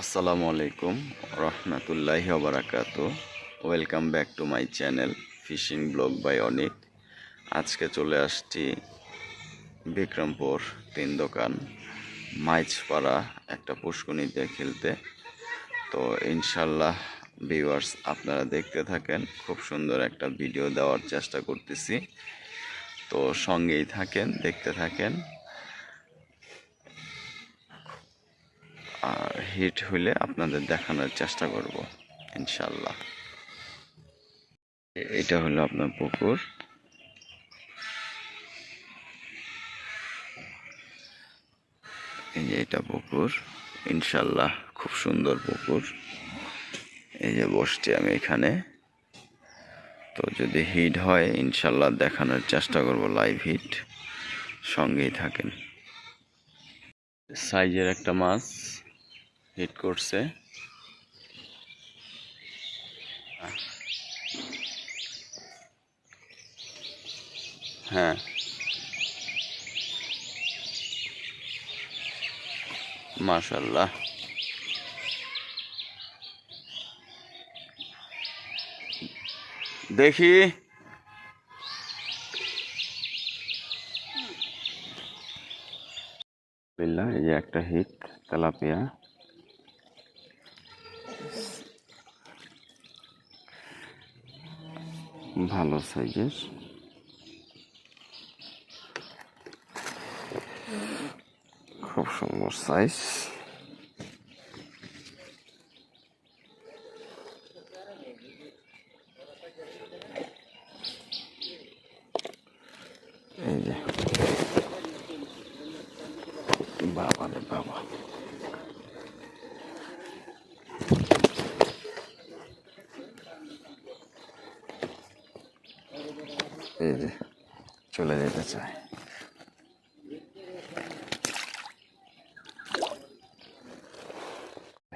আসসালামু আলাইকুম রহমতুল্লাহি ওবরাকাত welcome back to my channel fishing blog by Anik আজকে চলে আসছি বিক্রমপুর তিন দোকান মাইচপাড়া একটা পুষ্কুনিতে খেলতে। তো ইনশাল্লাহ ভিউয়ার্স আপনারা দেখতে থাকেন, খুব সুন্দর একটা ভিডিও দেওয়ার চেষ্টা করতেছি। তো সঙ্গেই থাকেন, দেখতে থাকেন আর হিট হইলে আপনাদের দেখানোর চেষ্টা করব ইনশাল্লাহ এটা হলো আপনার পুকুর। এই যে এটা পুকুর ইনশাল্লাহ খুব সুন্দর পুকুর। এই যে বসছি আমি এখানে। তো যদি হিট হয় ইনশাল্লাহ দেখানোর চেষ্টা করব লাইভ হিট। সঙ্গেই থাকেন। সাইজের একটা মাছ। হিট করছে। হ্যাঁ। মাশাল্লাহ দেখি। এই যে একটা হিট তেলাপিয়া। ভালো সাইজের। খুব সুন্দর সাইজ এই যে বাবা রে বাবা এই যে, চলে যেতে চায়।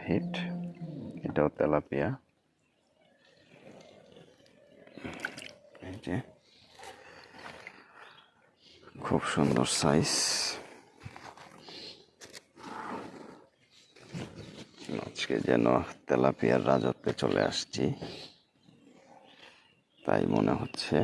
হিট, এটাও তেলাপিয়া। খুব সুন্দর সাইজ আজকে যেন তেলাপিয়ার রাজত্বে চলে আসছি। তাই মনে হচ্ছে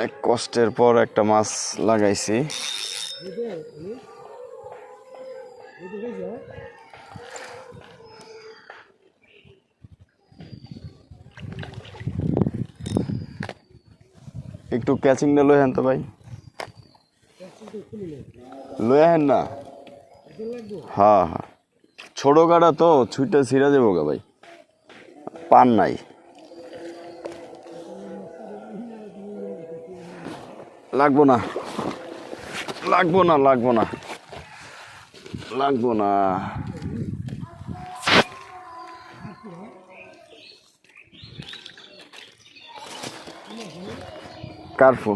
অনেক কষ্টের পর একটা মাছ লাগাইছি। একটু ক্যাচিংটা লই হেন তো ভাই। লই হেন না? হ্যাঁ হ্যাঁ। ছোটো গাড়া তো ছুটে ছিঁড়া যাব গা ভাই। পান নাই। লাগবো না। লাগবো না লাগবো না। লাগবো না। কার্ফু।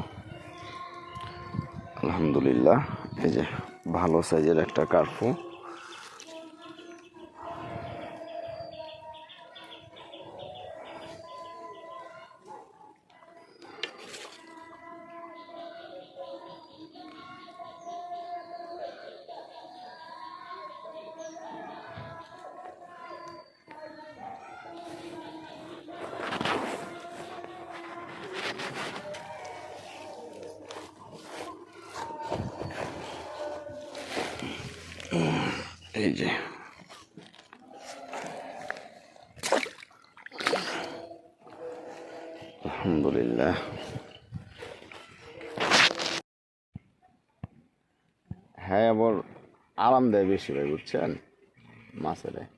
আলহামদুলিল্লাহ, এই যে ভালো সাইজের একটা কার্ফু। এই যে। আলহামদুলিল্লাহ। হ্যাঁ আবার আরাম দেয় বেশি ভাই বুঝছেন? মাছের।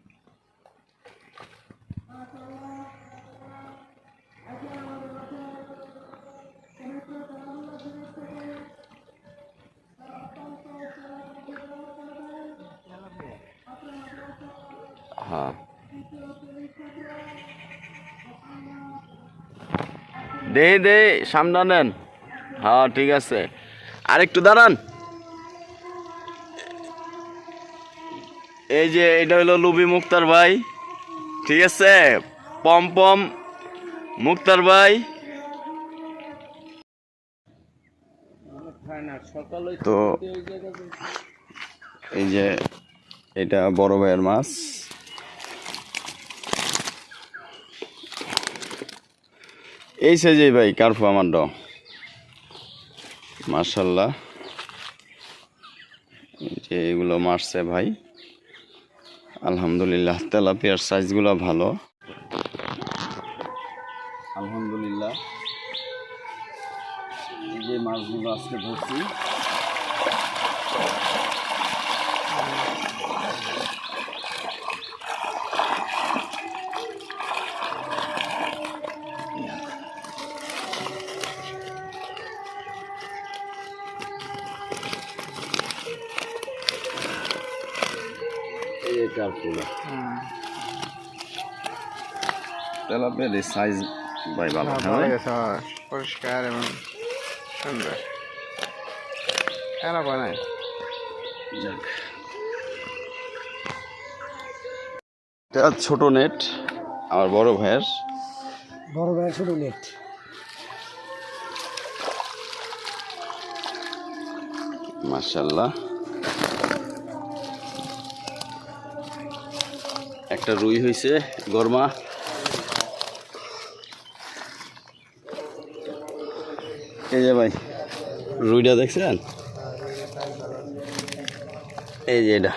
হ্যাঁ দে দে সামনে নেন হ্যাঁ ঠিক আছে। আর একটু দাঁড়ান। এই যে, এটা হলো লুবি মুক্তার ভাই। ঠিক আছে? পম পম, মুক্তার ভাই। তো, এই যে, এটা বড় ভাইয়ের মাছ। এই সাইজে ভাই কার্ফু আমার ড মার্শাল্লাহ যে এগুলো মারছে ভাই। আলহামদুলিল্লাহ, তেলাপিয়ার সাইজগুলো ভালো। আলহামদুলিল্লাহ। যে মাছগুলো আজকে ধরছি। তেলাপিয়ার সাইজ ভাই ভালো হ্যাঁ ভালো ভাই? গেছে পরিষ্কার এবং সুন্দর। খারাপ হয় নাই। যাক। এটা ছোট নেট আমার বড় ভাইয়ের। বড় ভাই ছোট নেট মার্শাল্লাহ একটা রুই হয়েছে গরমা। এই যে ভাই রুইটা দেখছেন? এই যে এটা।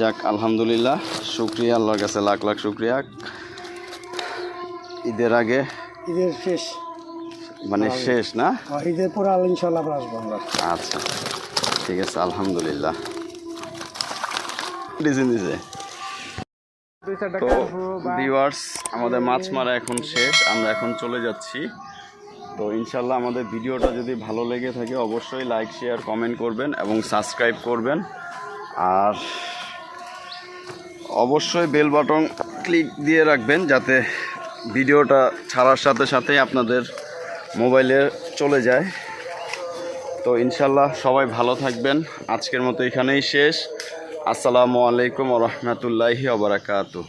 যাক আলহামদুলিল্লাহ শুক্রিয়া আল্লাহর কাছে লাখ লাখ শুক্রিয়া। ঈদের আগে ঈদের শেষ। মানে শেষ না? ঈদের পরে ইনশাল্লাহ আসব আমরা। আচ্ছা। ঠিক আছে, আলহামদুলিল্লাহ। তো আমাদের মাছ মারা এখন শেষ, আমরা এখন চলে যাচ্ছি। তো ইনশাল্লাহ আমাদের ভিডিওটা যদি ভালো লেগে থাকে, অবশ্যই লাইক শেয়ার কমেন্ট করবেন এবং সাবস্ক্রাইব করবেন। আর অবশ্যই বেল বাটন ক্লিক দিয়ে রাখবেন, যাতে ভিডিওটা ছাড়ার সাথে সাথে আপনাদের মোবাইলে চলে যায়। তো ইনশাল্লাহ সবাই ভালো থাকবেন। আজকের মতো এখানেই শেষ। আসসালামু আলাইকুম রহমতুল্লাহি আবরাকাতু